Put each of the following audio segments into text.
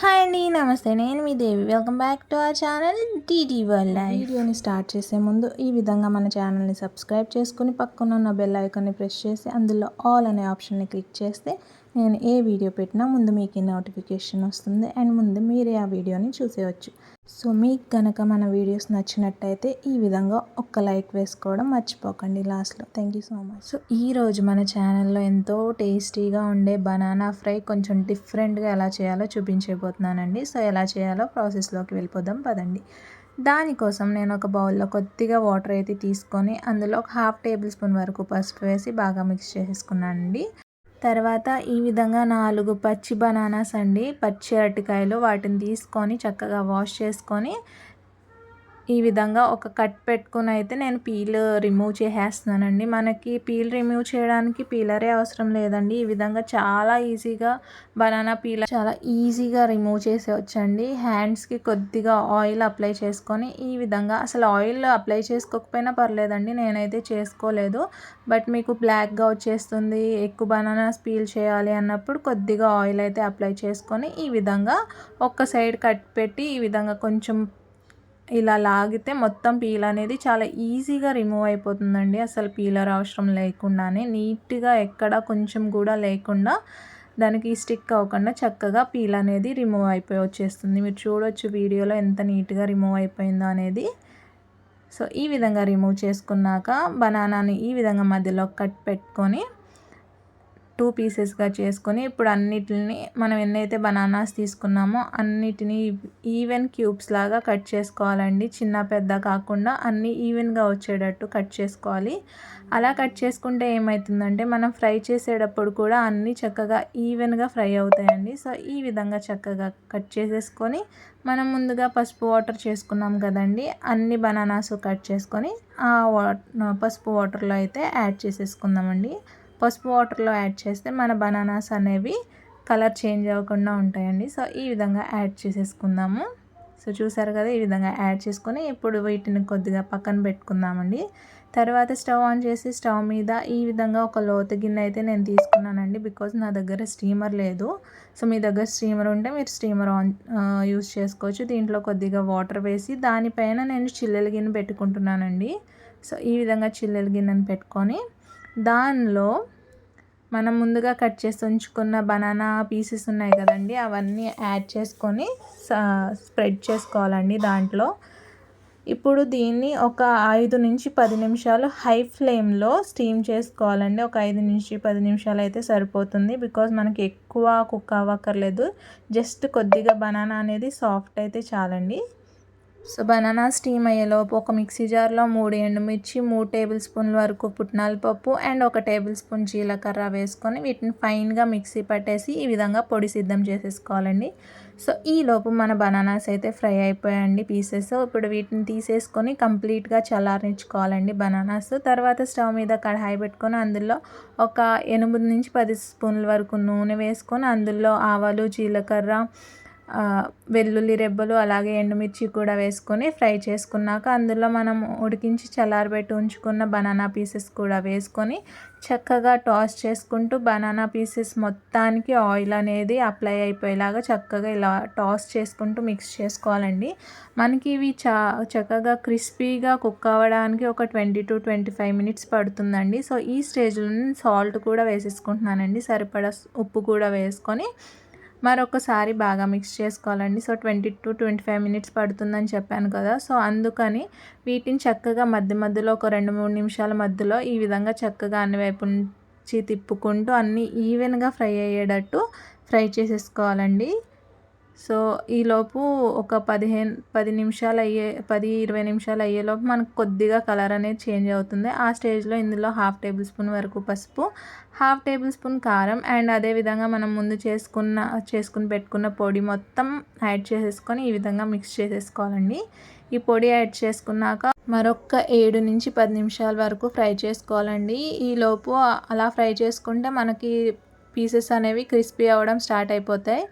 Hi అండి నమస్తే. నేను మీ Devi. Welcome back to our channel DT world వీడియోని స్టార్ట్ చేసే ముందు ఈ విధంగా మన ఛానల్ని సబ్స్క్రైబ్ చేసుకుని పక్కన ఉన్న బెల్ ఐకాన్ని ప్రెస్ చేసి అందులో ఆల్ అనే ఆప్షన్ని క్లిక్ చేస్తే నేను ఏ వీడియో పెట్టినా ముందు మీకు నోటిఫికేషన్ వస్తుంది అండ్ ముందు మీరే ఆ వీడియోని చూసేయచ్చు. సో మీకు కనుక మన వీడియోస్ నచ్చినట్టయితే ఈ విధంగా ఒక్క లైక్ వేసుకోవడం మర్చిపోకండి లాస్ట్లో. Thank you so much so ఈరోజు మన ఛానల్లో ఎంతో టేస్టీగా ఉండే బనానా ఫ్రై కొంచెం డిఫరెంట్గా ఎలా చేయాలో చూపించబోతున్నానండి. సో ఎలా చేయాలో ప్రాసెస్లోకి వెళ్ళిపోదాం పదండి. దానికోసం నేను ఒక బౌల్లో కొద్దిగా వాటర్ అయితే తీసుకొని అందులో ఒక హాఫ్ టేబుల్ స్పూన్ వరకు పసుపు వేసి బాగా మిక్స్ చేసుకున్నానండి. తర్వాత ఈ విధంగా నాలుగు పచ్చి బనానాస్ అండి. పచ్చి అరటికాయలు వాటిని తీసుకొని చక్కగా వాష్ చేసుకొని ఈ విధంగా ఒక కట్ పెట్టుకుని అయితే నేను పీల్ రిమూవ్ చేసేస్తున్నానండి. మనకి పీల్ రిమూవ్ చేయడానికి పీలరే అవసరం లేదండి. ఈ విధంగా చాలా ఈజీగా బనానా పీల్ చాలా ఈజీగా రిమూవ్ చేసేవచ్చండి హ్యాండ్స్కి కొద్దిగా ఆయిల్ అప్లై చేసుకొని ఈ విధంగా అసలు ఆయిల్ అప్లై చేసుకోకపోయినా పర్లేదండి. నేనైతే చేసుకోలేదు. బట్ మీకు బ్లాక్గా వచ్చేస్తుంది. ఎక్కువ బనానాస్ పీల్ చేయాలి అన్నప్పుడు కొద్దిగా ఆయిల్ అయితే అప్లై చేసుకొని ఈ విధంగా ఒక్క సైడ్ కట్ పెట్టి ఈ విధంగా కొంచెం ఇలా లాగితే మొత్తం పీల్ అనేది చాలా ఈజీగా రిమూవ్ అయిపోతుందండి. అసలు పీలర్ అవసరం లేకుండానే నీట్గా ఎక్కడ కొంచెం కూడా లేకుండా దానికి స్టిక్ అవ్వకుండా చక్కగా పీల్ అనేది రిమూవ్ అయిపోయి వచ్చేస్తుంది. మీరు చూడొచ్చు వీడియోలో ఎంత నీట్గా రిమూవ్ అయిపోయిందో అనేది. సో ఈ విధంగా రిమూవ్ చేసుకున్నాక బనానాని ఈ విధంగా మధ్యలో కట్ పెట్టుకొని టూ పీసెస్గా చేసుకొని ఇప్పుడు అన్నిటిని మనం ఎన్నైతే బనానాస్ తీసుకున్నామో అన్నిటినీ ఈవెన్ క్యూబ్స్ లాగా కట్ చేసుకోవాలండి. చిన్న పెద్ద కాకుండా అన్నీ ఈవెన్గా వచ్చేటట్టు కట్ చేసుకోవాలి. అలా కట్ చేసుకుంటే ఏమవుతుందంటే మనం ఫ్రై చేసేటప్పుడు కూడా అన్నీ చక్కగా ఈవెన్గా ఫ్రై అవుతాయండి. సో ఈ విధంగా చక్కగా కట్ చేసేసుకొని మనం ముందుగా పసుపు వాటర్ చేసుకున్నాం కదండి. అన్ని బనానాస్ కట్ చేసుకొని ఆ పసుపు వాటర్లో అయితే యాడ్ చేసేసుకుందామండి. పసుపు వాటర్లో యాడ్ చేస్తే మన బనానాస్ అనేవి కలర్ చేంజ్ అవ్వకుండా ఉంటాయండి. సో ఈ విధంగా యాడ్ చేసేసుకుందాము. సో చూసారు కదా ఈ విధంగా యాడ్ చేసుకొని ఇప్పుడు వీటిని కొద్దిగా పక్కన పెట్టుకుందామండి. తర్వాత స్టవ్ ఆన్ చేసి స్టవ్ మీద ఈ విధంగా ఒక లోతు గిన్నె అయితే నేను తీసుకున్నానండి. బికాజ్ నా దగ్గర స్టీమర్ లేదు. సో మీ దగ్గర స్టీమర్ ఉంటే మీరు స్టీమర్ ఆన్ యూస్ చేసుకోవచ్చు. దీంట్లో కొద్దిగా వాటర్ వేసి దానిపైన నేను చిల్లెల గిన్నె పెట్టుకుంటున్నానండి. సో ఈ విధంగా చిల్లెల గిన్నెను పెట్టుకొని దానిలో మనం ముందుగా కట్ చేసి ఉంచుకున్న బనానా పీసెస్ ఉన్నాయి కదండి అవన్నీ యాడ్ చేసుకొని స్ప్రెడ్ చేసుకోవాలండి దాంట్లో. ఇప్పుడు దీన్ని ఒక ఐదు నుంచి పది నిమిషాలు హై ఫ్లేమ్లో స్టీమ్ చేసుకోవాలండి. ఒక ఐదు నుంచి పది నిమిషాలు అయితే సరిపోతుంది. బికాజ్ మనకి ఎక్కువ కుక్ అవ్వక్కర్లేదు. జస్ట్ కొద్దిగా బనానా అనేది సాఫ్ట్ అయితే చాలండి. సో బనానా స్టీమ్ అయ్యేలోపు ఒక మిక్సీ జార్లో మూడు ఎండుమిర్చి మూడు టేబుల్ స్పూన్ల వరకు పుట్నాల పప్పు అండ్ ఒక టేబుల్ స్పూన్ జీలకర్ర వేసుకొని వీటిని ఫైన్గా మిక్సీ పట్టేసి ఈ విధంగా పొడి సిద్ధం చేసేసుకోవాలండి. సో ఈ లోపు మన బనానాస్ అయితే ఫ్రై అయిపోయాయండి పీసెస్. ఇప్పుడు వీటిని తీసేసుకొని కంప్లీట్గా చల్లారించుకోవాలండి బనానాస్. తర్వాత స్టవ్ మీద కడాయి పెట్టుకొని అందులో ఒక ఎనిమిది నుంచి పది స్పూన్ల వరకు నూనె వేసుకొని అందులో ఆవాలు జీలకర్ర వెల్లుల్లి రెబ్బలు అలాగే ఎండుమిర్చి కూడా వేసుకొని ఫ్రై చేసుకున్నాక అందులో మనం ఉడికించి చల్లారబెట్టి ఉంచుకున్న బనానా పీసెస్ కూడా వేసుకొని చక్కగా టాస్ చేసుకుంటూ బనానా పీసెస్ మొత్తానికి ఆయిల్ అనేది అప్లై అయిపోయేలాగా చక్కగా ఇలా టాస్ చేసుకుంటూ మిక్స్ చేసుకోవాలండి. మనకి ఇవి చా చక్కగా క్రిస్పీగా కుక్ అవ్వడానికి ఒక twenty to twenty five minutes పడుతుందండి. సో ఈ స్టేజ్లో సాల్ట్ కూడా వేసేసుకుంటున్నానండి. సరిపడా ఉప్పు కూడా వేసుకొని మరొకసారి బాగా మిక్స్ చేసుకోవాలండి. So twenty to twenty five minutes పడుతుందని చెప్పాను కదా! సో అందుకని వీటిని చక్కగా మధ్య మధ్యలో ఒక రెండు మూడు నిమిషాల మధ్యలో ఈ విధంగా చక్కగా అన్ని వైపు నుంచి తిప్పుకుంటూ అన్నీ ఈవెన్గా ఫ్రై అయ్యేటట్టు ఫ్రై చేసేసుకోవాలండి. సో ఈలోపు ఒక పదిహేను పది నిమిషాలు అయ్యే పది ఇరవై నిమిషాలు అయ్యేలోపు మనకు కొద్దిగా కలర్ అనేది చేంజ్ అవుతుంది. ఆ స్టేజ్లో ఇందులో హాఫ్ టేబుల్ స్పూన్ వరకు పసుపు హాఫ్ టేబుల్ స్పూన్ కారం అండ్ అదేవిధంగా మనం ముందు చేసుకున్న చేసుకుని పెట్టుకున్న పొడి మొత్తం యాడ్ చేసేసుకొని ఈ విధంగా మిక్స్ చేసేసుకోవాలండి. ఈ పొడి యాడ్ చేసుకున్నాక మరొక ఏడు నుంచి పది నిమిషాల వరకు ఫ్రై చేసుకోవాలండి. ఈలోపు అలా ఫ్రై చేసుకుంటే మనకి పీసెస్ అనేవి క్రిస్పీ అవ్వడం స్టార్ట్ అయిపోతాయి.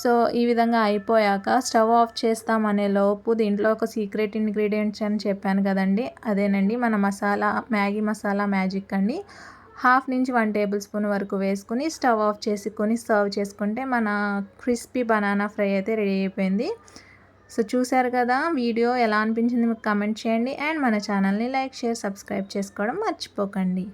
సో ఈ విధంగా అయిపోయాక స్టవ్ ఆఫ్ చేస్తామనే లోపు దీంట్లో ఒక సీక్రెట్ ఇంగ్రీడియంట్స్ అని చెప్పాను కదండి. అదేనండి మన మసాలా మ్యాగీ మసాలా మ్యాజిక్ అండి. హాఫ్ నుంచి వన్ టేబుల్ స్పూన్ వరకు వేసుకుని స్టవ్ ఆఫ్ చేసుకొని సర్వ్ చేసుకుంటే మన క్రిస్పీ బనానా ఫ్రై అయితే రెడీ అయిపోయింది. సో చూసారు కదా వీడియో ఎలా అనిపించింది మీకు కమెంట్ చేయండి. అండ్ మన ఛానల్ని లైక్ షేర్ సబ్స్క్రైబ్ చేసుకోవడం మర్చిపోకండి.